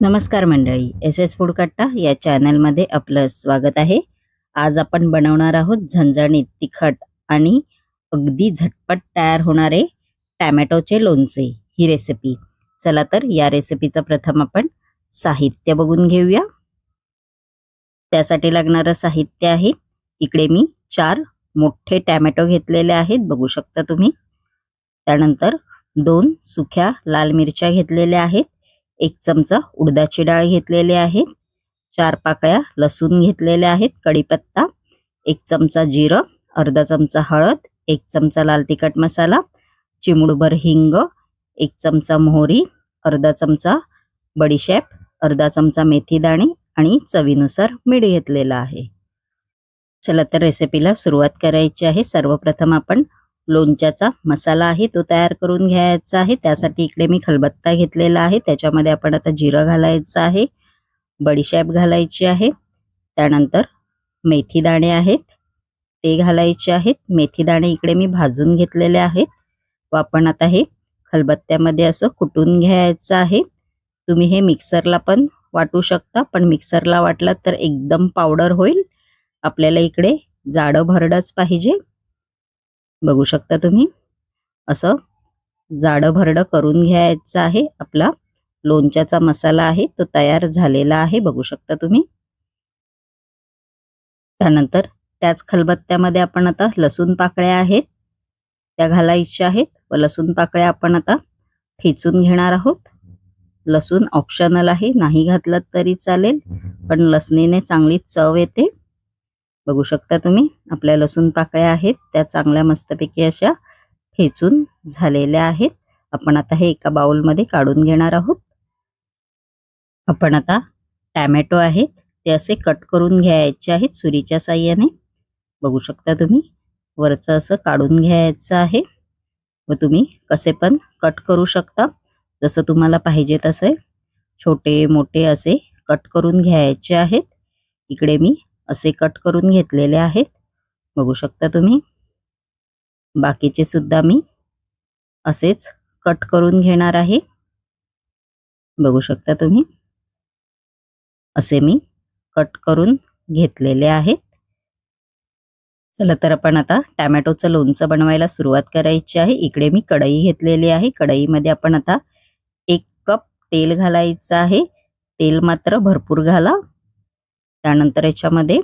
नमस्कार मंडळी S S food कट्टा या चॅनलमध्ये आपलं स्वागत आहे. आज आपण बनवणार आहोत झणझणीत तिखट आणि अगदी झटपट तयार होणारे टॅमॅटोचे लोणचे. ही रेसिपी चला तर या रेसिपीचं प्रथम आपण साहित्य बघून घेऊया. त्यासाठी लागणारं साहित्य आहे. इकडे मी चार मोठे टॅमॅटो घेतलेले आहेत बघू शकता तुम्ही. त्यानंतर दोन सुक्या लाल मिरच्या घेतलेल्या आहेत. एक चमचा उडदाची डाळ घेतलेली आहे. चार पाकळ्या लसूण घेतलेल्या आहेत. कढीपत्ता एक चमचा जिरं अर्धा चमचा हळद एक चमचा लाल तिखट मसाला चिमुडभर हिंग एक चमचा मोहरी अर्धा चमचा बडीशेप अर्धा चमचा मेथी दाणे आणि चवीनुसार मीठ घेतलेलं आहे. चला तर रेसिपीला सुरुवात करायची आहे. सर्वप्रथम आपण लोणच्याचा मसाला आहे तो तयार करून घ्यायचा आहे. त्यासाठी इकडे मी खलबत्ता घेतलेला आहे. त्याच्यामध्ये आपण आता जिरं घालायचं आहे. बडीशेप घालायची आहे. त्यानंतर मेथी दाणे आहेत. ते घालायचे आहेत. मेथी दाणे इकडे मी भाजून घेतलेले आहेत. व आपण आता हे खलबत्त्यामध्ये असं कुटून घ्यायचं आहे. तुम्ही हे मिक्सरला पण वाटू शकता. पण मिक्सरला वाटला तर एकदम पावडर होईल. आपल्याला इकडे जाडं भरडच पाहिजे. बघू शकता तुम्ही. असं जाडं भरडं करून घ्यायचं आहे. आपला लोणच्याचा मसाला आहे तो तयार झालेला आहे. बघू शकता तुम्ही. त्यानंतर त्याच खलबत्त्यामध्ये आपण आता लसूण पाकळ्या आहेत. त्या घालायच्या आहेत व लसूण पाकळ्या आपण आता ठेचून घेणार आहोत. लसूण ऑप्शनल आहे. नाही घातलं तरी चालेल पण लसणीने चांगली चव येते. बघू शकता तुम्ही. आपल्या लसूण पाकळ्या आहेत. त्या चांगल्या मस्तपैकी अशा ठेचून झालेल्या आहेत. आपण आता हे एका बाउलमध्ये काढून घेणार आहोत. आपण आता टॅमॅटो आहेत. ते असे कट करून घ्यायचे आहेत सुरीच्या साह्याने. बघू शकता तुम्ही. वरचं असं काढून घ्यायचं आहे. व तुम्ही कसे पण कट करू शकता. जसं तुम्हाला पाहिजे तसे. छोटे मोठे असे कट करून घ्यायचे आहेत. इकडे मी असे कट करून घेतलेले आहेत. बघू शकता तुम्ही. बाकीचे सुद्धा मी असेच कट करून घेणार आहे. बघू शकता तुम्ही. असे मी कट करून घेतलेले आहेत. चला तर आपण आता टॅमॅटोचं लोणचं बनवायला सुरुवात करायची आहे. इकडे मी कढई घेतलेली आहे. कढईमध्ये आपण आता एक कप तेल घालायचं आहे. तेल मात्र भरपूर घाला. त्यानंतर याच्यामध्ये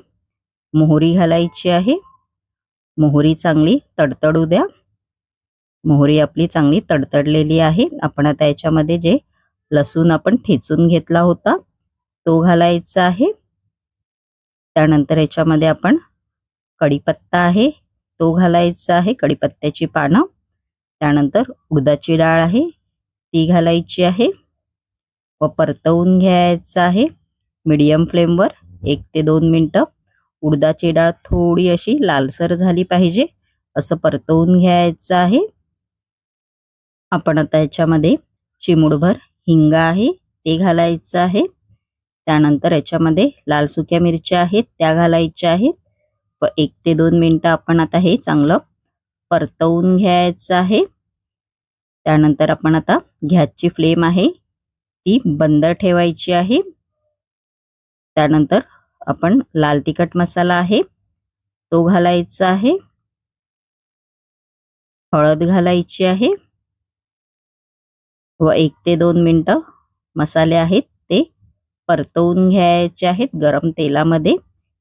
मोहरी घालायची आहे. मोहरी चांगली तडतडू द्या. मोहरी आपली चांगली तडतडलेली आहे. आपण आता याच्यामध्ये जे लसूण आपण ठेचून घेतला होता तो घालायचा आहे. त्यानंतर याच्यामध्ये आपण कढीपत्ता आहे तो घालायचा आहे. कढीपत्त्याची पानं. त्यानंतर उडदाची डाळ आहे ती घालायची आहे. व परतवून घ्यायचं आहे. मीडियम फ्लेमवर. एक ते दोन मिनटं. उडदाची डाळ थोडी अशी लालसर झाली पाहिजे. असं परतवून घ्यायचं आहे. आपण आता याच्यामध्ये चिमुडभर हिंगा आहे ते घालायचं आहे. त्यानंतर याच्यामध्ये लाल सुक्या मिरच्या आहेत त्या घालायच्या आहेत. व एक ते दोन मिनटं आपण आता हे चांगलं परतवून घ्यायचं आहे. त्यानंतर आपण आता गॅसची फ्लेम आहे ती बंद ठेवायची आहे. त्यानंतर आपण लाल तिखट मसाला आहे तो घालायचा आहे. हळद घालायची आहे. व एक ते दोन मिनटं मसाले आहेत ते परतवून घ्यायचे आहेत गरम तेलामध्ये.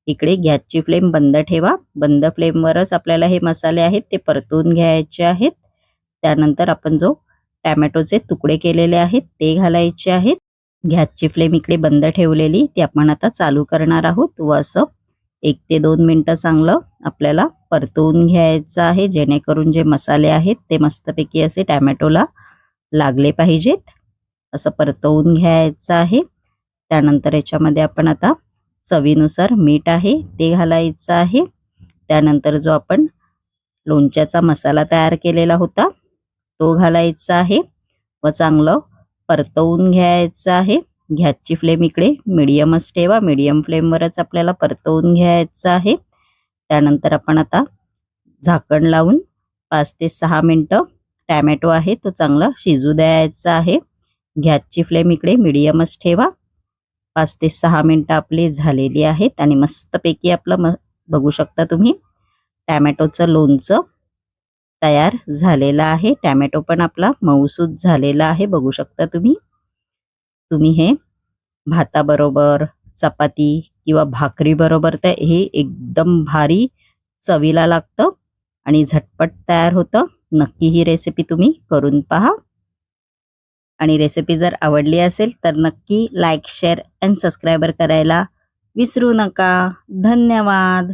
इकडे गॅसची फ्लेम बंद ठेवा. बंद फ्लेमवरच आपल्याला हे मसाले आहेत ते परतवून घ्यायचे आहेत. त्यानंतर आपण जो टॅमॅटोचे तुकडे केलेले आहेत ते घालायचे आहेत. गॅसची फ्लेम इकडे बंद ठेवलेली ती आपण आता चालू करणार आहोत. व असं एक ते दोन मिनटं चांगलं आपल्याला परतवून घ्यायचं आहे जेणेकरून जे मसाले आहेत ते मस्तपैकी असे टॅमॅटोला लागले पाहिजेत. असं परतवून घ्यायचं आहे. त्यानंतर याच्यामध्ये आपण आता चवीनुसार मीठ आहे ते घालायचं आहे. त्यानंतर जो आपण लोणच्याचा मसाला तयार केलेला होता तो घालायचा आहे. व चांगलं परतवून घ्यायचं आहे. गॅसची फ्लेम इकडे मिडियमच ठेवा. मिडियम फ्लेमवरच आपल्याला परतवून घ्यायचं आहे. त्यानंतर आपण आता झाकण लावून पाच ते सहा मिनटं टॅमॅटो आहे तो चांगला शिजू द्यायचा आहे. गॅसची फ्लेम इकडे मिडियमच ठेवा. पाच ते सहा मिनटं आपली झालेली आहेत आणि मस्तपैकी आपलं म बघू शकता तुम्ही टॅमॅटोचं लोणचं. तयार झालेला आहे. टॅमॅटो पण आपला मऊसूद झालेला आहे. बघू शकता तुम्ही. तुम्ही हे भाताबरोबर चपाती किंवा भाकरी बरोबर तर हे एकदम भारी चवीला लागतं आणि झटपट तयार होतं. नक्की ही रेसिपी तुम्ही करून पहा. आणि रेसिपी जर आवडली असेल तर नक्की लाईक शेअर अँड सबस्क्रायबर करायला विसरू नका. धन्यवाद.